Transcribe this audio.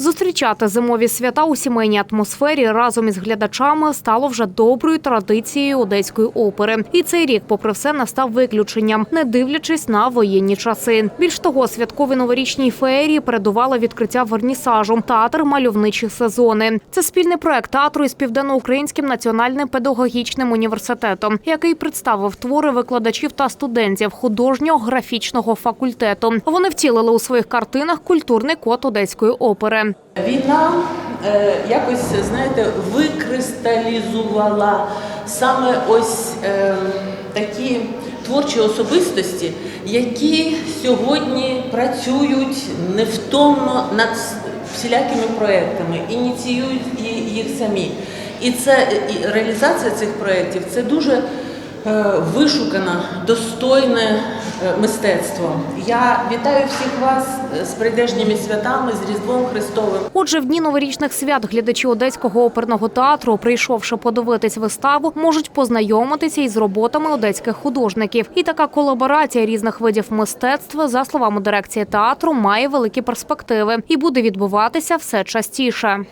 Зустрічати зимові свята у сімейній атмосфері разом із глядачами стало вже доброю традицією одеської опери. І цей рік, попри все, настав виключенням, не дивлячись на воєнні часи. Більш того, святкові новорічній феєрії передувало відкриття вернісажу театр мальовничі сезони. Це спільний проект театру із південноукраїнським національним педагогічним університетом, який представив твори викладачів та студентів художнього графічного факультету. Вони втілили у своїх картинах культурний код одеської опери. Війна е, якось, знаєте, викристалізувала саме ось е, такі творчі особистості, які сьогодні працюють невтомно над всілякими проектами, ініціюють їх самі. І це і реалізація цих проєктів це дуже вишукане, достойне е, мистецтво. Я вітаю всіх вас е, з прийдешніми святами, з Різдвом Христовим. Отже, в дні новорічних свят глядачі одеського оперного театру, прийшовши подивитись виставу, можуть познайомитися із роботами одеських художників. І така колаборація різних видів мистецтва, за словами дирекції театру, має великі перспективи і буде відбуватися все частіше.